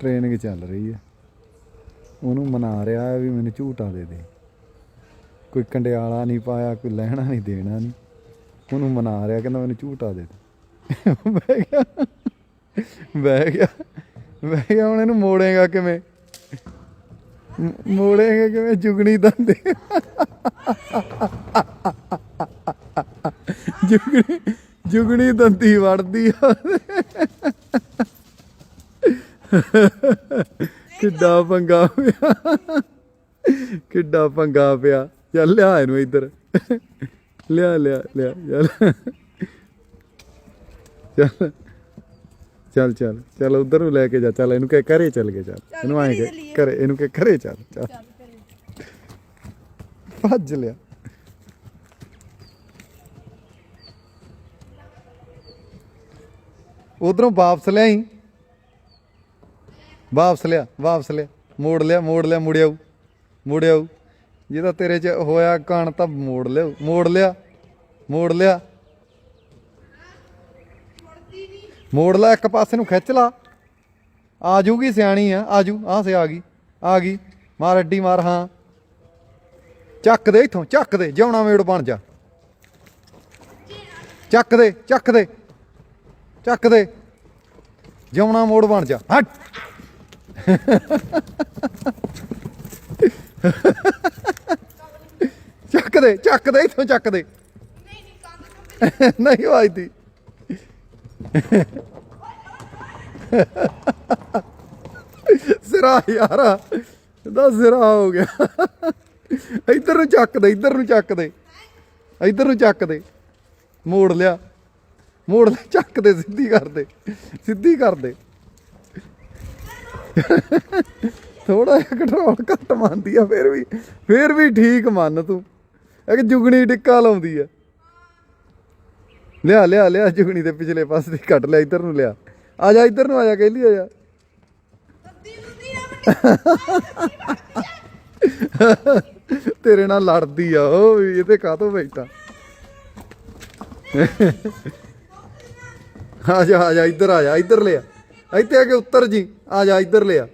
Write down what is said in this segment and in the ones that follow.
Training ਚੱਲ ਰਹੀ ਹੈ। ਉਹਨੂੰ ਮਨਾ ਰਿਹਾ ਹੈ ਵੀ ਮੈਨੂੰ ਝੂਟਾ ਦੇ ਦੇ। ਕੋਈ ਕੰਡਿਆਲਾ ਨਹੀਂ ਪਾਇਆ, ਕੋਈ ਲੈਣਾ ਨਹੀਂ, ਦੇਣਾ ਨਹੀਂ। ਉਹਨੂੰ ਮਨਾ ਰਿਹਾ ਕਹਿੰਦਾ ਮੈਨੂੰ ਝੂਟਾ ਦੇ ਦੇ। ਬਹਿ ਗਿਆ। ਬਹਿ ਗਿਆ। ਬਹਿ ਗਿਆ। ਹੁਣ ਇਹਨੂੰ ਮੋੜੇਗਾ ਕਿਵੇਂ? ਮੋੜੇਗਾ ਕਿਵੇਂ? ਜੁਗਣੀ ਦੰਦੇ। ਜੁਗਣੀ ਜੁਗਣੀ ਦੰਦੀ ਵੜਦੀ ਆ। ਕਿੱਡਾ ਪੰਗਾ ਪਿਆ। ਕਿੱਡਾ ਪੰਗਾ ਪਿਆ। ਚੱਲ ਲਿਆ ਇਹਨੂੰ ਇੱਧਰ। ਲਿਆ ਲਿਆ ਲਿਆ ਚੱਲ ਚੱਲ। ਚੱਲ ਚੱਲ। ਚੱਲ ਉਧਰ ਨੂੰ ਲੈ ਕੇ ਜਾ। ਚੱਲ ਇਹਨੂੰ ਕਹਿ ਘਰੇ ਚੱਲ ਕੇ ਚੱਲ ਇਹਨੂੰ ਆਏ ਕਿ ਘਰੇ ਇਹਨੂੰ ਕਹਿ ਘਰੇ ਚੱਲ ਚੱਲ। ਭੱਜ ਲਿਆ। ਉਧਰੋਂ ਵਾਪਸ ਲਿਆਈ। ਵਾਪਸ ਲਿਆ ਵਾਪਸ ਲਿਆ। ਮੋੜ ਲਿਆ ਮੋੜ ਲਿਆ, ਮੁੜਿਆਉ ਮੁੜਿਆਉ। ਜਿਹਦਾ ਤੇਰੇ ਚ ਹੋਇਆ ਕਣ ਤਾਂ ਮੋੜ ਲਿਆ ਮੋੜ ਲਿਆ ਮੋੜ ਲਿਆ। ਮੋੜ ਲੈ, ਇੱਕ ਪਾਸੇ ਨੂੰ ਖਿੱਚ ਲਾ। ਆ ਜੂਗੀ ਸਿਆਣੀ ਆ ਆਜੂ ਆ ਸੇ ਆ ਗਈ ਆ ਗਈ। ਮਾਰ ਅੱਡੀ, ਮਾਰ ਹਾਂ। ਚੱਕ ਦੇ ਇਥੋਂ, ਚੱਕ ਦੇ, ਜਿਉਣਾ ਮੇੜ ਬਣ ਜਾ। ਚੱਕ ਦੇ ਚੱਕ ਦੇ ਚੱਕ ਦੇ। ਜਿਉਣਾ ਮੋੜ ਬਣ ਜਾ। ਹਟ। ਚੱਕ ਦੇ ਚੱਕ ਦੇ ਇਥੋਂ ਚੱਕ ਦੇ ਨਹੀਂ ਵਾਜਦੀ। ਸਿਰਾ ਯਾਰਾ, ਇਹਦਾ ਸਿਰਾ ਹੋ ਗਿਆ। ਇੱਧਰ ਨੂੰ ਚੱਕ ਦੇ ਇੱਧਰ ਨੂੰ ਚੱਕ ਦੇ ਇੱਧਰ ਨੂੰ ਚੱਕ ਦੇ ਮੋੜ ਲਿਆ। ਮੋੜ ਲੈ ਚੱਕ ਦੇ ਸਿੱਧੀ ਕਰ ਦੇ ਸਿੱਧੀ ਕਰ ਦੇ ਥੋੜਾ ਜਿਹਾ ਕੰਟਰੋਲ ਘੱਟ ਮੰਨਦੀ ਆ, ਫਿਰ ਵੀ ਫਿਰ ਵੀ ਠੀਕ ਮੰਨ ਤੂੰ। ਇੱਕ ਜੁਗਣੀ ਟਿੱਕਾ ਲਾਉਂਦੀ ਆ। ਲਿਆ ਲਿਆ ਲਿਆ ਜੁਗਣੀ ਦੇ ਪਿਛਲੇ ਪਾਸੇ ਦੀ ਕੱਟ ਲਿਆ, ਇੱਧਰ ਨੂੰ ਲਿਆ। ਆ ਜਾ, ਇੱਧਰ ਨੂੰ ਆ ਜਾ ਕਹਿਲੀ ਆ ਜਾ। ਤੇਰੇ ਨਾਲ ਲੜਦੀ ਆ ਉਹ ਵੀ ਇਹ ਤੇ ਕਾਹਤੋਂ ਬੈਠਾ? ਆ ਜਾ ਆ ਜਾ, ਇੱਧਰ ਆ ਜਾ, ਇੱਧਰ ਲਿਆ। ਇੱਥੇ ਆ ਕੇ ਉੱਤਰ ਜੀ, ਆ ਜਾ, ਇੱਧਰ ਲਿਆ।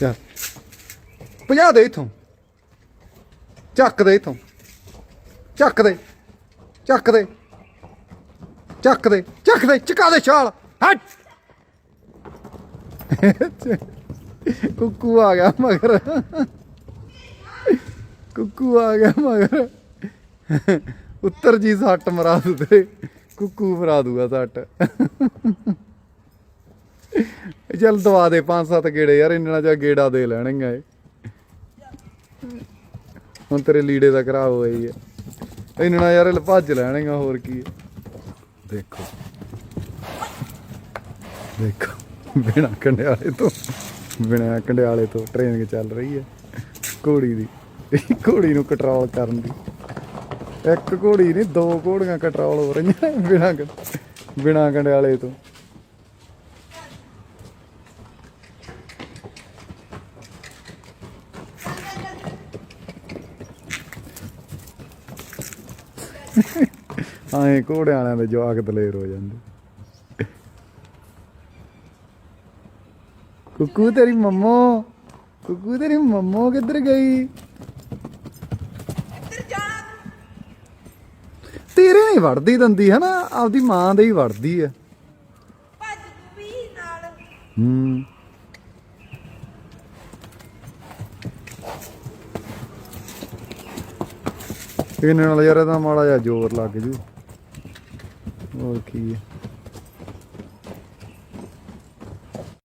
ਚੱਲ ਪੰਜਾਹ ਦੇ ਇਥੋਂ। ਚੱਕ ਦੇ ਇਥੋਂ। ਚੱਕ ਦੇ। ਚੱਕ ਦੇ। ਚੱਕ ਦੇ। ਚੱਕ ਦੇ। ਚਕਾ ਦੇ ਛਾਲ। ਹਟ। ਕੁੱਕੂ ਆ ਗਿਆ ਮਗਰ। ਕੁੱਕੂ ਆ ਗਿਆ ਮਗਰ। ਉੱਤਰ ਜੀ, ਸੱਟ ਮਰਾ ਦੂ। ਤੇਰੇ ਕੁੱਕੂ ਫਰਾ ਦੂਗਾ ਸੱਟ। ਚੱਲ ਦਵਾ ਦੇ ਪੰਜ ਸੱਤ ਗੇੜੇ ਯਾਰ, ਇੰਨਾ ਜਿਹਾ ਗੇੜਾ ਦੇ ਲੈਣਗੇ ਇਹ। ਹੁਣ ਤੇਰੇ ਲੀੜੇ ਦਾ ਖਰਾਬ ਹੋਇਆ ਹੀ ਹੈ ਇੰਨਾ ਯਾਰ ਇਹ ਭੱਜ ਲੈਣਗੇ, ਹੋਰ ਕੀ ਦੇਖੋ। ਦੇਖੋ, ਬਿਨਾ ਕੰਡਿਆਲੇ ਤੋਂ, ਬਿਨਾ ਕੰਡਿਆਲੇ ਤੋਂ ਟ੍ਰੇਨਿੰਗ ਚੱਲ ਰਹੀ ਹੈ ਘੋੜੀ ਦੀ, ਘੋੜੀ ਨੂੰ ਕੰਟਰੋਲ ਕਰਨ ਦੀ। ਇੱਕ ਘੋੜੀ ਨਹੀਂ ਦੋ ਘੋੜੀਆਂ ਕੰਟਰੋਲ ਹੋ ਰਹੀਆਂ ਬਿਨਾ ਬਿਨਾ ਕੰਡਿਆਲੇ ਤੋਂ। ਆਏ ਘੋੜਿਆਂ ਵਾਲਿਆਂ ਦੇ ਜਵਾਕ ਦਲੇਰ ਹੋ ਜਾਂਦੇ। ਕੁੱਕੂ ਤੇਰੀ ਮੰਮੋ, ਕੁੱਕੂ ਤੇਰੀ ਮੰਮੋ ਕਿੱਧਰ ਗਈ? ਤੇਰੇ ਨਹੀਂ ਵੜਦੀ ਦੰਦੀ ਹੈ ਨਾ, ਆਪਦੀ ਮਾਂ ਦੇ ਹੀ ਵੜਦੀ ਹੈ। ਭੱਜ ਤੂੰ ਵੀ ਨਾਲ ਹੂੰ। ਇਹਨਾਂ ਨਾਲ ਯਾਰ ਇਹਦਾ ਮਾੜਾ ਜਿਹਾ ਜ਼ੋਰ ਲੱਗ ਜੂ। ਹੋਰ ਕੀ ਹੈ।